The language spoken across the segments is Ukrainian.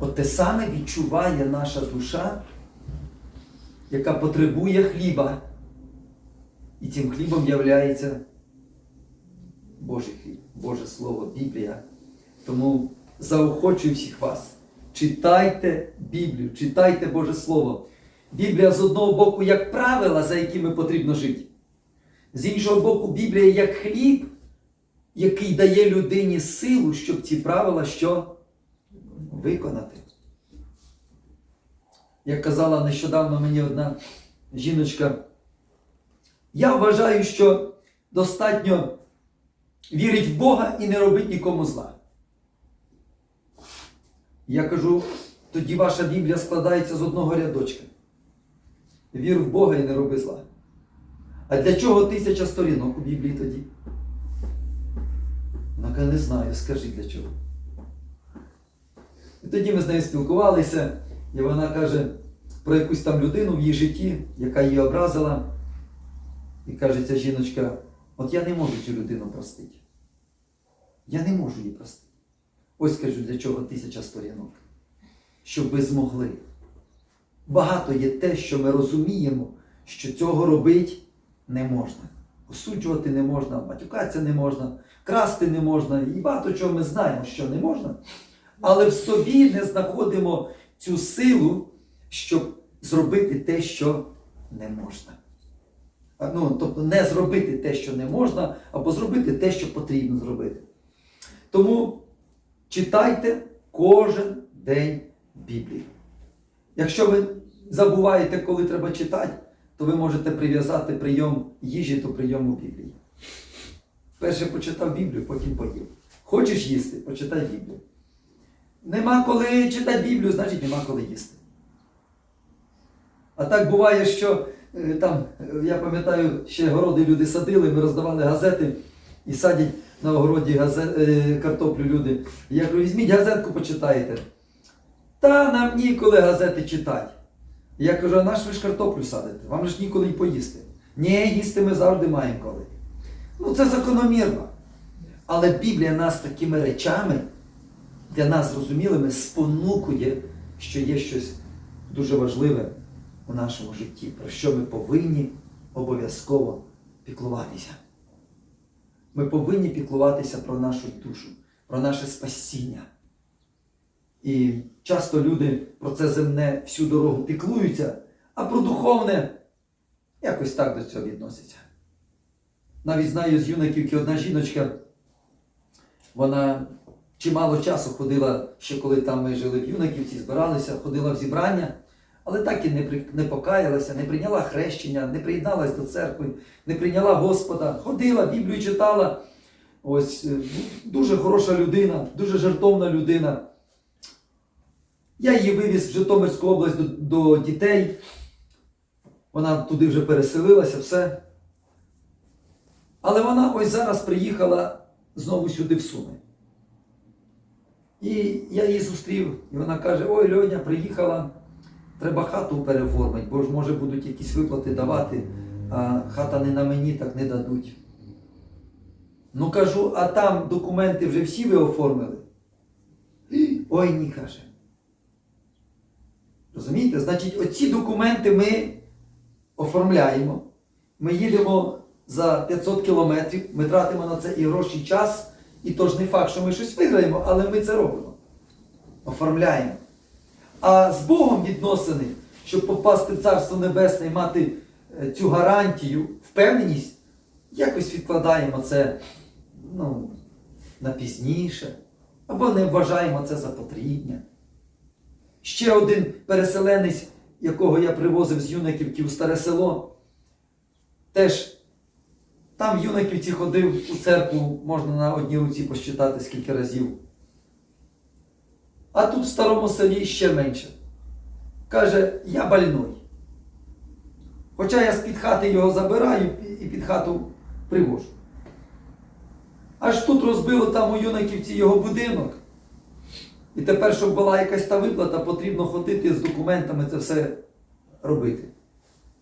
От те саме відчуває наша душа, яка потребує хліба. І цим хлібом являється Божий хліб, Боже Слово, Біблія. Тому заохочую всіх вас. Читайте Біблію, читайте Боже Слово. Біблія з одного боку як правила, за якими потрібно жити. З іншого боку, Біблія як хліб, який дає людині силу, щоб ці правила що виконати. Як казала нещодавно мені одна жіночка, я вважаю, що достатньо вірить в Бога і не робить нікому зла. Я кажу, тоді ваша Біблія складається з одного рядочка. Вір в Бога і не роби зла. А для чого тисяча сторінок у Біблії тоді? Вона каже, не знаю, скажи для чого. І тоді ми з нею спілкувалися, і вона каже про якусь там людину в її житті, яка її образила. І каже ця жіночка, от я не можу цю людину простити. Я не можу її простити. Ось кажу, для чого тисяча сторінок. Щоб ви змогли. Багато є те, що ми розуміємо, що цього робити не можна. Осуджувати не можна, матюкатися не можна, красти не можна. І багато чого ми знаємо, що не можна. Але в собі не знаходимо цю силу, щоб зробити те, що не можна. Ну, тобто не зробити те, що не можна, або зробити те, що потрібно зробити. Тому читайте кожен день Біблію. Якщо ви забуваєте, коли треба читати, то ви можете прив'язати прийом їжі до прийому Біблії. Перше почитав Біблію, потім поїв. Хочеш їсти, почитай Біблію. Нема коли читати Біблію, значить нема коли їсти. А так буває, що е, там, е, я пам'ятаю, ще городи люди садили, ми роздавали газети і садять на огороді газет, е, картоплю люди. Я кажу, візьміть газетку, почитаєте. Та нам ніколи газети читати. Я кажу, а наш ви ж картоплю садите? Вам ж ніколи й поїсти. Ні, їсти ми завжди маємо коли. Ну це закономірно. Але Біблія нас такими речами для нас зрозумілими спонукує, що є щось дуже важливе у нашому житті, про що ми повинні обов'язково піклуватися. Ми повинні піклуватися про нашу душу, про наше спасіння. І часто люди про це земне всю дорогу піклуються, а про духовне якось так до цього відносяться. Навіть знаю з юнаківки одна жіночка, вона чимало часу ходила, ще коли там ми жили в юнаківці, збиралися, ходила в зібрання, але так і не, при- не покаялася, не прийняла хрещення, не приєдналась до церкви, не прийняла Господа, ходила, Біблію читала. Ось е, дуже хороша людина, дуже жертовна людина. Я її вивіз в Житомирську область до, до дітей. Вона туди вже переселилася, все. Але вона ось зараз приїхала знову сюди в Суми. І я її зустрів, і вона каже: Ой, Льоня, приїхала, треба хату переформити, бо ж може будуть якісь виплати давати, а хата не на мені, так не дадуть. Ну кажу, а там документи вже всі ви оформили? Ой, ні, каже. Розумієте? Значить, оці документи ми оформляємо. Ми їдемо за 500 кілометрів, ми тратимо на це і гроші, час, і то ж не факт, що ми щось виграємо, але ми це робимо. Оформляємо. А з Богом відносини, щоб попасти в Царство Небесне і мати е, цю гарантію, впевненість, якось відкладаємо це ну, на пізніше, або не вважаємо це за потрібне. Ще один переселенець, якого я привозив з Юнаківки у Старе Село, теж там в Юнаківці ходив у церкву, можна на одній руці посчитати скільки разів. А тут в старому селі ще менше. Каже, я больной. Хоча я з-під хати його забираю і під хату привожу. Аж тут розбило там у Юнаківці його будинок. І тепер, щоб була якась та виплата, потрібно ходити з документами це все робити.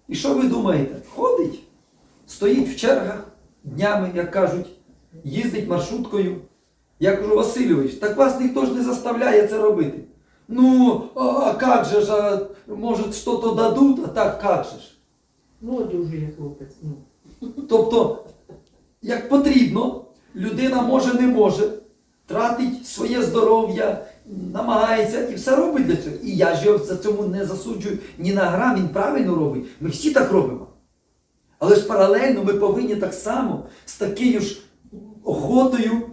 І що ви думаєте? Ходить, стоїть в чергах днями, як кажуть, їздить маршруткою. Я кажу, Васильович, так вас ніхто ж не заставляє це робити. Ну, а, как же ж, а, может, что-то дадут, а так как же ж? Ну, одужує хлопець, ну. Тобто, як потрібно, людина може не може, тратить своє здоров'я, намагається і все робить для цього. І я ж його за цьому не засуджую ні на грам, він правильно робить. Ми всі так робимо. Але ж паралельно ми повинні так само з такою ж охотою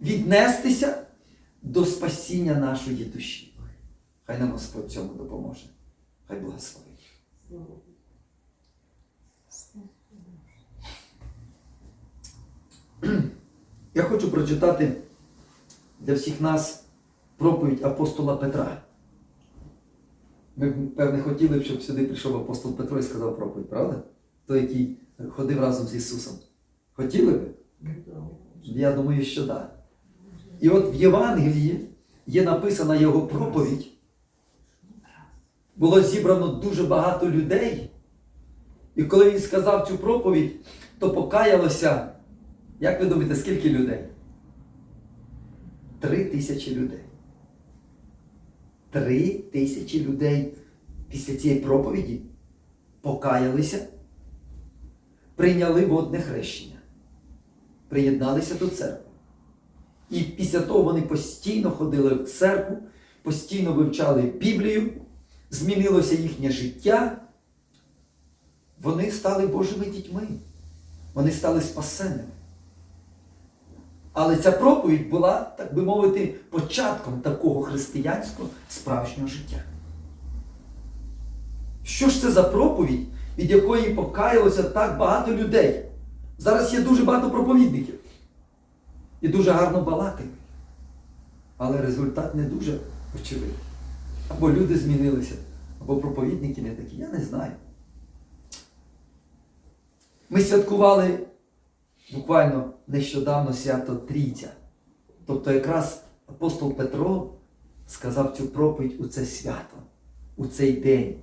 віднестися до спасіння нашої душі. Хай нам Господь цьому допоможе. Хай благословить. Я хочу прочитати для всіх нас проповідь апостола Петра. Ми певне хотіли б, щоб сюди прийшов апостол Петро і сказав проповідь, правда? Той, який ходив разом з Ісусом. Хотіли би? Я думаю, що так. І от в Євангелії є написана його проповідь. Було зібрано дуже багато людей. І коли він сказав цю проповідь, то покаялося, як ви думаєте, скільки людей? Три тисячі людей. Три тисячі людей після цієї проповіді покаялися, прийняли водне хрещення приєдналися до церкви. І після того вони постійно ходили в церкву, постійно вивчали Біблію, змінилося їхнє життя. Вони стали Божими дітьми. Вони стали спасенними. Але ця проповідь була, так би мовити, початком такого християнського справжнього життя. Що ж це за проповідь, від якої покаялося так багато людей? Зараз є дуже багато проповідників. І дуже гарно балакають. Але результат не дуже очевидний. Або люди змінилися, або проповідники не такі. Я не знаю. Ми святкували буквально нещодавно свято Трійця. Тобто якраз апостол Петро сказав цю проповідь у це свято, у цей день,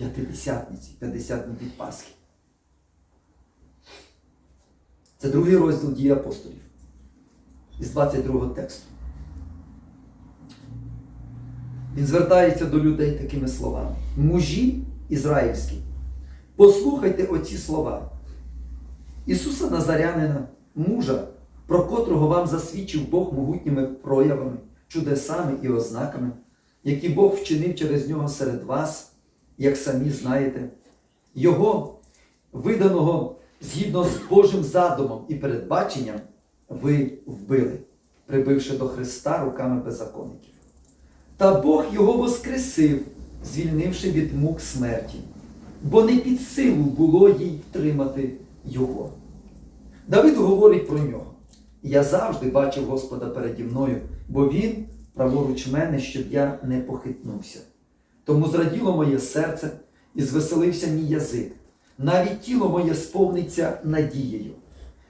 П'ятидесятниці, 50 днів від Пасхи. Це другий розділ дії апостолів із 22 тексту. Він звертається до людей такими словами. Мужі ізраїльські, послухайте оці слова. Ісуса Назарянина, мужа, про котрого вам засвідчив Бог могутніми проявами, чудесами і ознаками, які Бог вчинив через нього серед вас, як самі знаєте, Його, виданого згідно з Божим задумом і передбаченням, ви вбили, прибивши до Христа руками беззаконників. Та Бог його воскресив, звільнивши від мук смерті, бо не під силу було їй втримати його. Давид говорить про нього. Я завжди бачив Господа переді мною, бо Він праворуч мене, щоб я не похитнувся. Тому зраділо моє серце і звеселився мій язик. Навіть тіло моє сповниться надією,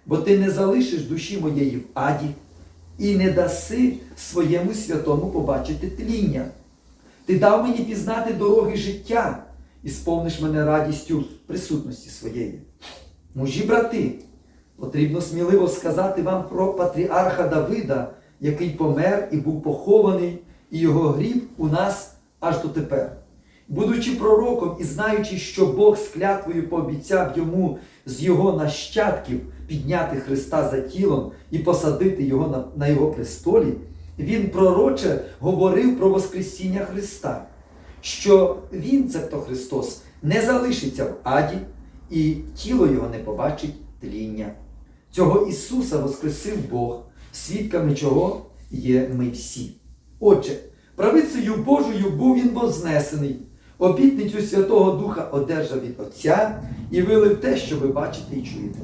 бо ти не залишиш душі моєї в аді і не даси своєму святому побачити тління. Ти дав мені пізнати дороги життя і сповниш мене радістю присутності своєї. Мужі брати, потрібно сміливо сказати вам про патріарха Давида, який помер і був похований, і його гріб у нас аж дотепер. Будучи пророком і знаючи, що Бог з клятвою пообіцяв йому з його нащадків підняти Христа за тілом і посадити його на, на його престолі, він пророче говорив про Воскресіння Христа, що Він, цебто Христос, не залишиться в аді, і тіло його не побачить тління. Цього Ісуса воскресив Бог, свідками чого є ми всі. Отже, правицею Божою був він вознесений. Обітницю Святого Духа одержав від Отця і вилив те, що ви бачите і чуєте.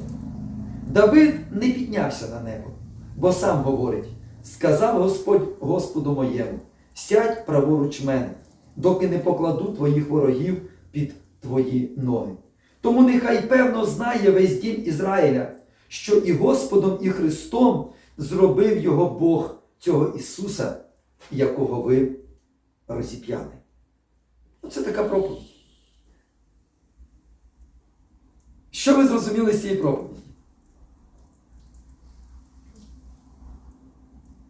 Давид не піднявся на небо, бо сам говорить: сказав Господь Господу моєму: сядь праворуч мене, доки не покладу твоїх ворогів під твої ноги. Тому нехай певно знає весь дім Ізраїля, що і Господом, і Христом зробив його Бог цього Ісуса, якого ви розіп'яли. Оце така проповідь. Що ви зрозуміли з цієї проповіді?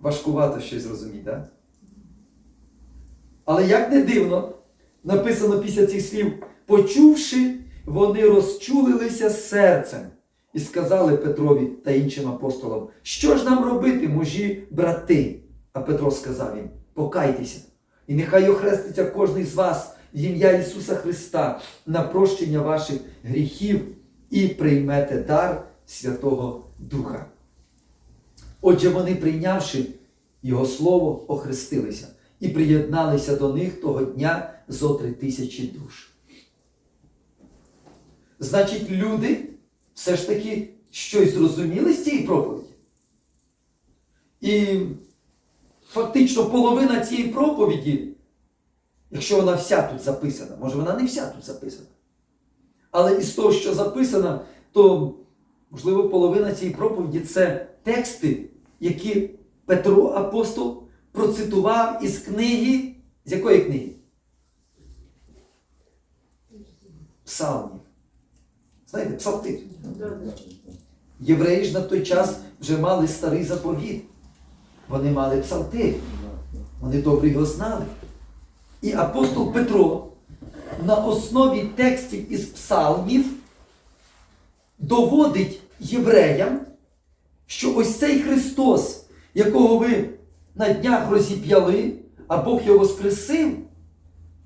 Важкувато щось зрозуміти, так? Але як не дивно, написано після цих слів, почувши, вони розчулилися серцем і сказали Петрові та іншим апостолам, що ж нам робити, мужі, брати? А Петро сказав їм, покайтеся, і нехай охреститься кожний з вас ім'я Ісуса Христа на прощення ваших гріхів і приймете дар Святого Духа. Отже, вони, прийнявши Його Слово, охрестилися і приєдналися до них того дня зо три тисячі душ. Значить, люди все ж таки щось зрозуміли з цієї проповіді. І фактично половина цієї проповіді, якщо вона вся тут записана, може вона не вся тут записана. Але із того, що записано, то, можливо, половина цієї проповіді це тексти, які Петро апостол процитував із книги. З якої книги? Псалмів. Знаєте, псалтир. Євреї ж на той час вже мали старий заповіт. Вони мали псалтир. Вони добре його знали. І апостол Петро на основі текстів із псалмів доводить євреям, що ось цей Христос, якого ви на днях розіп'яли, а Бог його воскресив,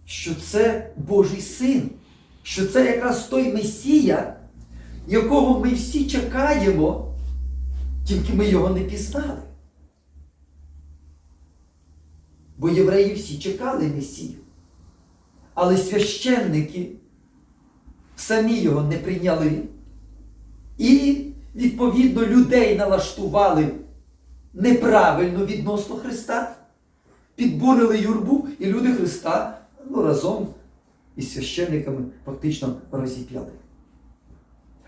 що це Божий син, що це якраз той Месія, якого ми всі чекаємо, тільки ми його не пізнали. Бо євреї всі чекали Месію. Але священники самі його не прийняли. І, відповідно, людей налаштували неправильно відносно Христа, підбурили юрбу, і люди Христа ну, разом із священниками фактично розіп'яли.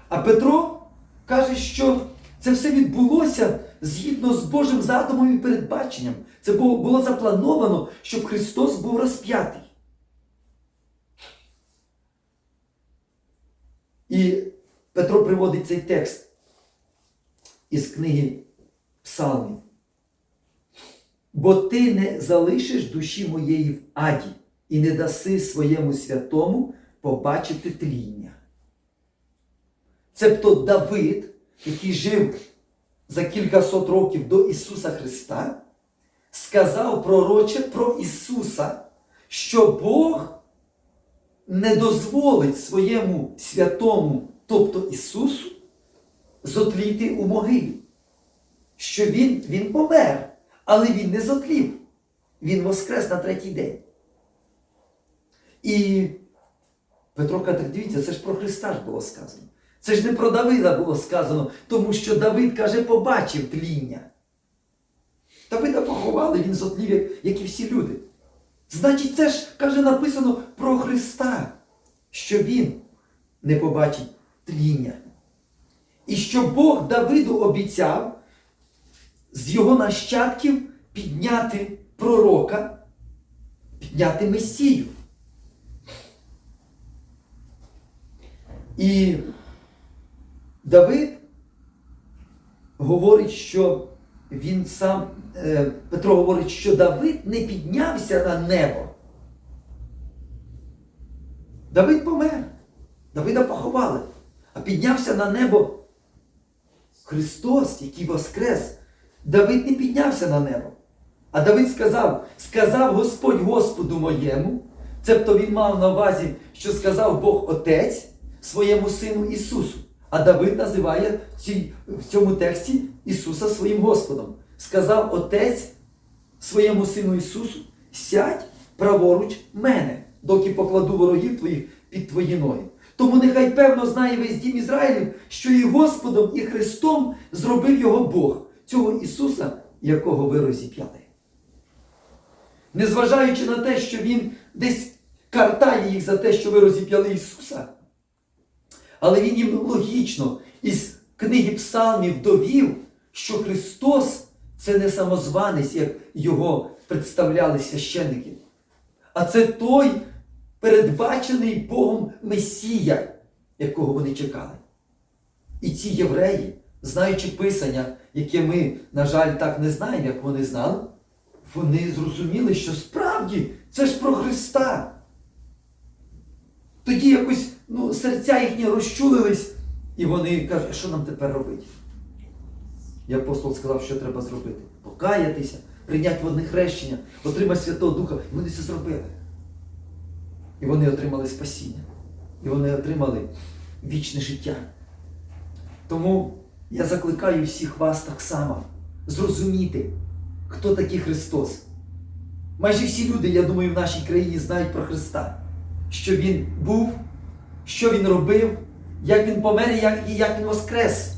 А Петро каже, що це все відбулося згідно з Божим задумом і передбаченням. Це було заплановано, щоб Христос був розп'ятий. І Петро приводить цей текст із книги Псалмів. Бо ти не залишиш душі моєї в аді і не даси своєму святому побачити тління. Цебто Давид, який жив за кількасот років до Ісуса Христа, сказав пророче про Ісуса, що Бог не дозволить своєму святому, тобто Ісусу, зотліти у могилі. Що Він, він помер, але Він не зотлів. Він воскрес на третій день. І Петро каже, дивіться, це ж про Христа ж було сказано. Це ж не про Давида було сказано, тому що Давид, каже, побачив тління. Давида поховали, він зотлів, як, як і всі люди. Значить, це ж, каже, написано про Христа, що Він не побачить тління. І що Бог Давиду обіцяв з його нащадків підняти пророка, підняти Месію. І Давид говорить, що він сам, е, Петро говорить, що Давид не піднявся на небо. Давид помер. Давида поховали. А піднявся на небо Христос, який воскрес. Давид не піднявся на небо. А Давид сказав: сказав Господь Господу моєму, цебто він мав на увазі, що сказав Бог Отець своєму сину Ісусу. А Давид називає в цьому тексті Ісуса своїм Господом. Сказав Отець своєму сину Ісусу: сядь праворуч мене, доки покладу ворогів твоїх під твої ноги. Тому нехай певно знає весь дім Ізраїлів, що і Господом, і Христом зробив його Бог, цього Ісуса, якого ви розіп'яли. Незважаючи на те, що Він десь картає їх за те, що ви розіп'яли Ісуса, але Він їм логічно із книги Псалмів довів, що Христос це не самозванець, як його представляли священники, а це той передбачений Богом Месія, якого вони чекали. І ці євреї, знаючи Писання, яке ми, на жаль, так не знаємо, як вони знали, вони зрозуміли, що справді. це ж про Христа. Тоді якось ну, серця їхні розчулились, і вони кажуть, а що нам тепер робити? І апостол сказав, що треба зробити. Покаятися, прийняти водне хрещення, отримати Святого Духа. І вони це зробили. І вони отримали спасіння. І вони отримали вічне життя. Тому я закликаю всіх вас так само зрозуміти, хто такий Христос. Майже всі люди, я думаю, в нашій країні знають про Христа, що Він був, що Він робив, як Він помер і як, Він воскрес.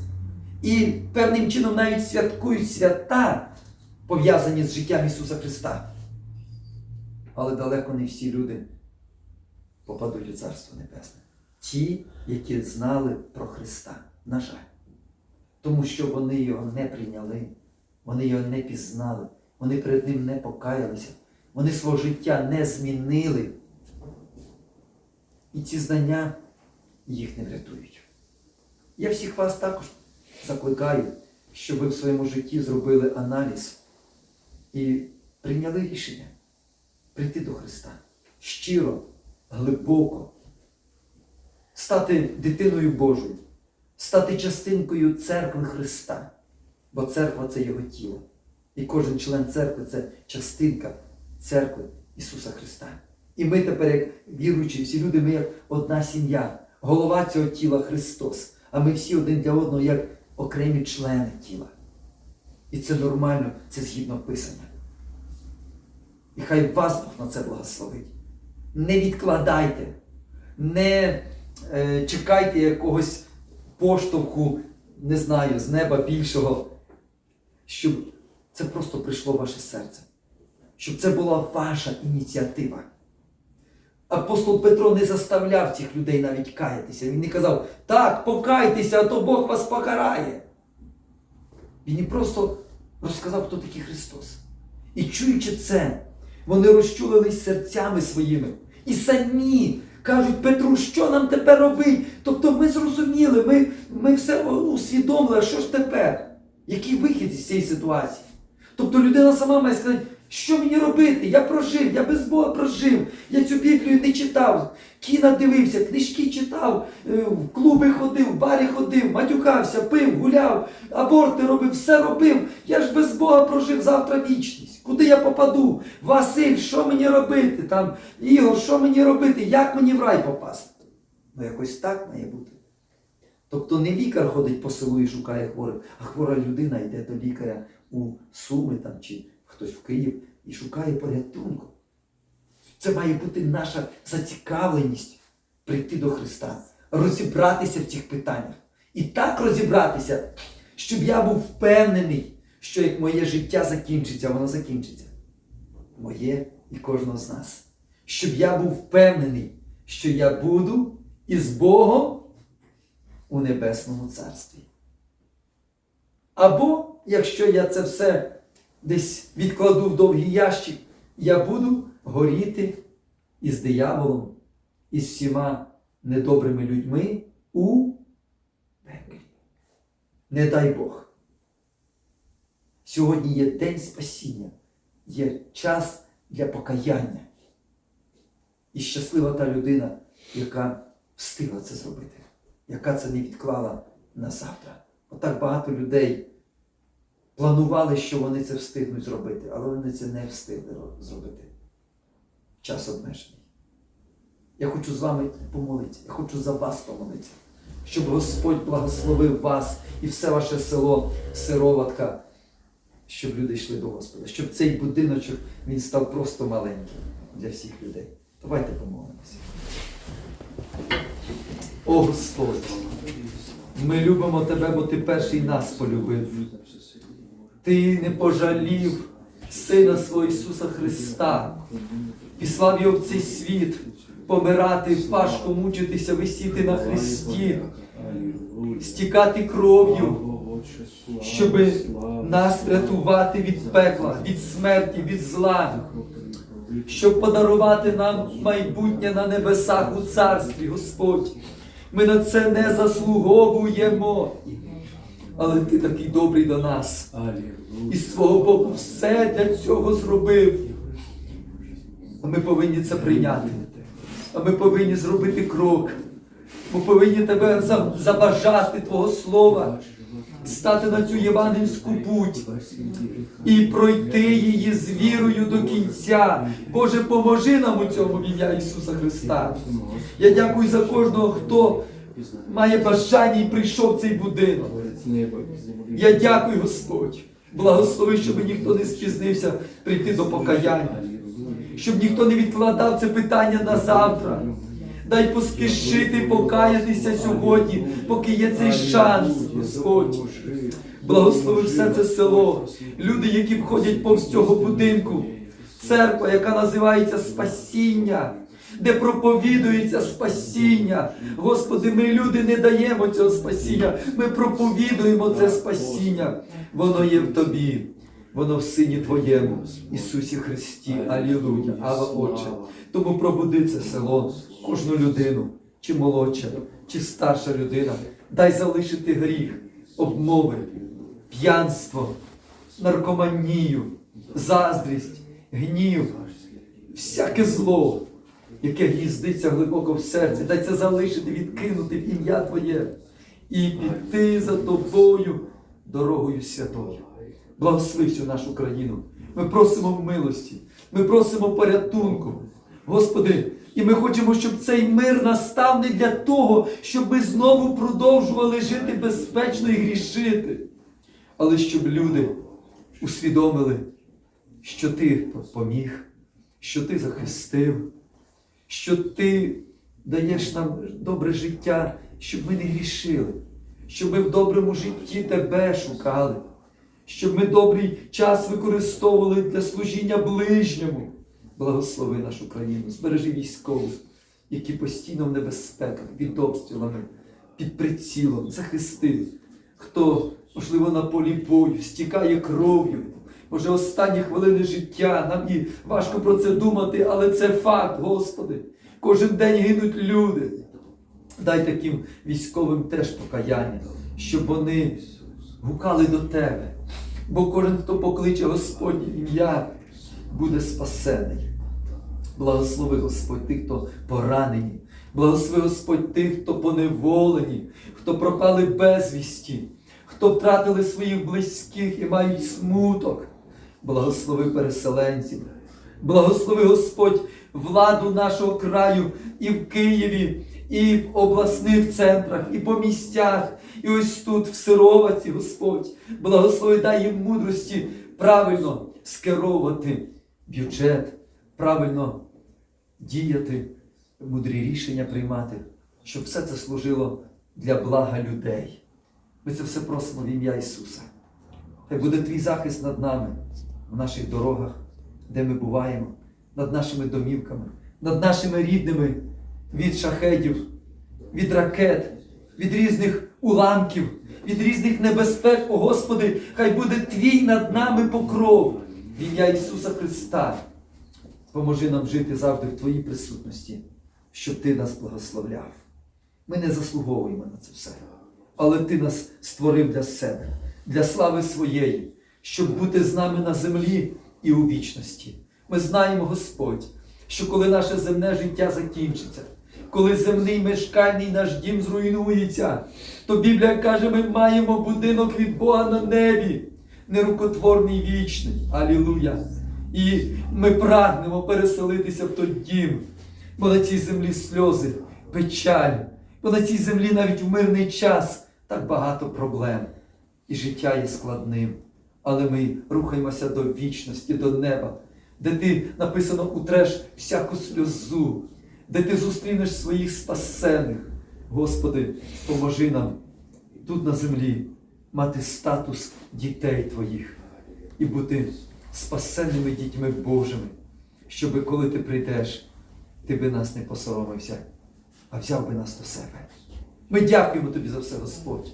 І певним чином навіть святкують свята, пов'язані з життям Ісуса Христа. Але далеко не всі люди попадуть у Царство Небесне. Ті, які знали про Христа, на жаль. Тому що вони його не прийняли, вони його не пізнали, вони перед ним не покаялися, вони свого життя не змінили. І ці знання їх не врятують. Я всіх вас також закликаю, щоб ви в своєму житті зробили аналіз і прийняли рішення прийти до Христа щиро, глибоко, стати дитиною Божою, стати частинкою церкви Христа, бо церква це Його тіло. І кожен член церкви це частинка церкви Ісуса Христа. І ми тепер, як віруючі, всі люди, ми як одна сім'я, голова цього тіла Христос. А ми всі один для одного як окремі члени тіла. І це нормально, це згідно Писання. І хай вас Бог на це благословить. Не відкладайте, не е, чекайте якогось поштовху, не знаю, з неба більшого, щоб це просто прийшло в ваше серце, щоб це була ваша ініціатива. Апостол Петро не заставляв цих людей навіть каятися. Він не казав, так, покайтеся, а то Бог вас покарає. Він їм просто розказав, хто такий Христос. І чуючи це, вони розчулились серцями своїми. І самі кажуть Петру, що нам тепер робити? Тобто ми зрозуміли, ми, ми все усвідомили, а що ж тепер? Який вихід із цієї ситуації? Тобто людина сама має сказати, що мені робити? Я прожив, я без Бога прожив. Я цю Біблію не читав, кіна дивився, книжки читав, е, в клуби ходив, в барі ходив, матюкався, пив, гуляв, аборти робив, все робив. Я ж без Бога прожив завтра вічність. Куди я попаду? Василь, що мені робити? Там, Ігор, що мені робити? Як мені в рай попасти? Ну якось так має бути. Тобто не лікар ходить по селу і шукає хворих, а хвора людина йде до лікаря у Суми там, чи хтось в Київ і шукає порятунку. Це має бути наша зацікавленість прийти до Христа, розібратися в цих питаннях. І так розібратися, щоб я був впевнений, що як моє життя закінчиться, воно закінчиться. Моє і кожного з нас. Щоб я був впевнений, що я буду із Богом у Небесному Царстві. Або, якщо я це все десь відкладу в довгий ящик, я буду горіти із дияволом, із всіма недобрими людьми у пеклі. Не дай Бог. Сьогодні є день спасіння, є час для покаяння. І щаслива та людина, яка встигла це зробити, яка це не відклала на завтра. Отак багато людей планували, що вони це встигнуть зробити, але вони це не встигли зробити. Час обмежений. Я хочу з вами помолитися, я хочу за вас помолитися, щоб Господь благословив вас і все ваше село, сироватка, щоб люди йшли до Господа, щоб цей будиночок він став просто маленьким для всіх людей. Давайте помолимося. О Господь, ми любимо Тебе, бо Ти перший нас полюбив. Ти не пожалів Сина свого Ісуса Христа, післав його в цей світ, помирати, важко мучитися, висіти на хресті, стікати кров'ю, щоб нас врятувати від пекла, від смерті, від зла, щоб подарувати нам майбутнє на небесах у царстві, Господь. Ми на це не заслуговуємо. Але ти такий добрий до нас. І з свого боку все для цього зробив. А ми повинні це прийняти. А ми повинні зробити крок. Ми повинні тебе забажати Твого Слова, стати на цю євангельську путь і пройти її з вірою до кінця. Боже, поможи нам у цьому в ім'я Ісуса Христа. Я дякую за кожного, хто має бажання і прийшов в цей будинок. Я дякую, Господь. Благослови, щоб ніхто не спізнився прийти до покаяння, щоб ніхто не відкладав це питання на завтра. Дай поспішити покаятися сьогодні, поки є цей шанс, Господь. Благослови все це село, люди, які ходять повз цього будинку, церква, яка називається Спасіння, де проповідується спасіння. Господи, ми люди не даємо цього спасіння, ми проповідуємо це спасіння. Воно є в тобі, воно в Сині Твоєму, Ісусі Христі. Алілуя. Ава Отче. Тому пробуди це село, кожну людину, чи молодша, чи старша людина. Дай залишити гріх, обмови, п'янство, наркоманію, заздрість, гнів, всяке зло, яке гніздиться глибоко в серці. Дай залишити, відкинути в ім'я Твоє і піти за тобою дорогою святою. Благослови всю нашу країну. Ми просимо милості, ми просимо порятунку. Господи, і ми хочемо, щоб цей мир настав не для того, щоб ми знову продовжували жити безпечно і грішити, але щоб люди усвідомили, що ти поміг, що ти захистив, що ти даєш нам добре життя, щоб ми не грішили, щоб ми в доброму житті тебе шукали, щоб ми добрий час використовували для служіння ближньому. Благослови нашу країну, збережи військових, які постійно в небезпеках, під обстрілами, під прицілом, захисти, хто, можливо, на полі бою, стікає кров'ю. Може, останні хвилини життя, нам і важко про це думати, але це факт, Господи. Кожен день гинуть люди. Дай таким військовим теж покаяння, щоб вони гукали до Тебе. Бо кожен, хто покличе Господнє ім'я, буде спасений. Благослови Господь тих, хто поранені. Благослови Господь тих, хто поневолені, хто пропали безвісті, хто втратили своїх близьких і мають смуток. Благослови переселенців. Благослови Господь владу нашого краю і в Києві, і в обласних центрах, і по місцях, і ось тут, в Сироваці, Господь. Благослови дай їм мудрості правильно скеровувати бюджет, правильно діяти, мудрі рішення приймати, щоб все це служило для блага людей. Ми це все просимо в ім'я Ісуса. Хай буде твій захист над нами, в наших дорогах, де ми буваємо, над нашими домівками, над нашими рідними від шахедів, від ракет, від різних уламків, від різних небезпек, о Господи, хай буде твій над нами покров в ім'я Ісуса Христа. Поможи нам жити завжди в Твоїй присутності, щоб Ти нас благословляв. Ми не заслуговуємо на це все. Але Ти нас створив для себе, для слави своєї, щоб бути з нами на землі і у вічності. Ми знаємо, Господь, що коли наше земне життя закінчиться, коли земний мешкальний наш дім зруйнується, то Біблія каже, ми маємо будинок від Бога на небі, нерукотворний вічний. Алілуя! І ми прагнемо переселитися в той дім, бо на цій землі сльози, печаль, бо на цій землі навіть в мирний час так багато проблем. І життя є складним. Але ми рухаємося до вічності, до неба, де ти написано утреш всяку сльозу, де ти зустрінеш своїх спасених. Господи, поможи нам тут на землі мати статус дітей Твоїх і бути спасенними дітьми Божими, щоби коли ти прийдеш, ти би нас не посоромився, а взяв би нас до себе. Ми дякуємо тобі за все, Господь.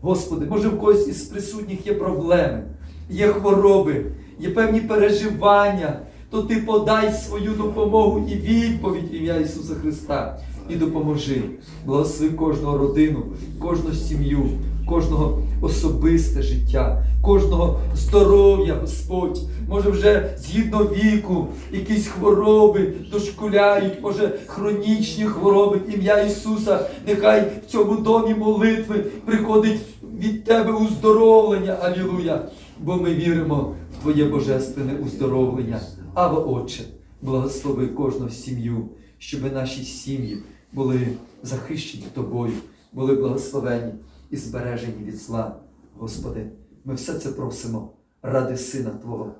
Господи, може в когось із присутніх є проблеми, є хвороби, є певні переживання, то ти подай свою допомогу і відповідь ім'я Ісуса Христа і допоможи. Благослови кожну родину, кожну сім'ю, кожного особисте життя, кожного здоров'я, Господь. Може, вже згідно віку, якісь хвороби дошкуляють, може, хронічні хвороби, ім'я Ісуса, нехай в цьому домі молитви приходить від Тебе уздоровлення. Алілуя! Бо ми віримо в Твоє божественне уздоровлення. Ава, Отче, благослови кожну сім'ю, щоб наші сім'ї були захищені Тобою, були благословені і збережені від зла. Господи, ми все це просимо ради Сина Твого,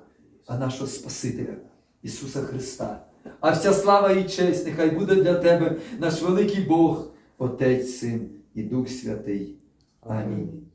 а нашого Спасителя, Ісуса Христа. А вся слава і честь нехай буде для Тебе наш великий Бог, Отець, Син і Дух Святий. Амінь.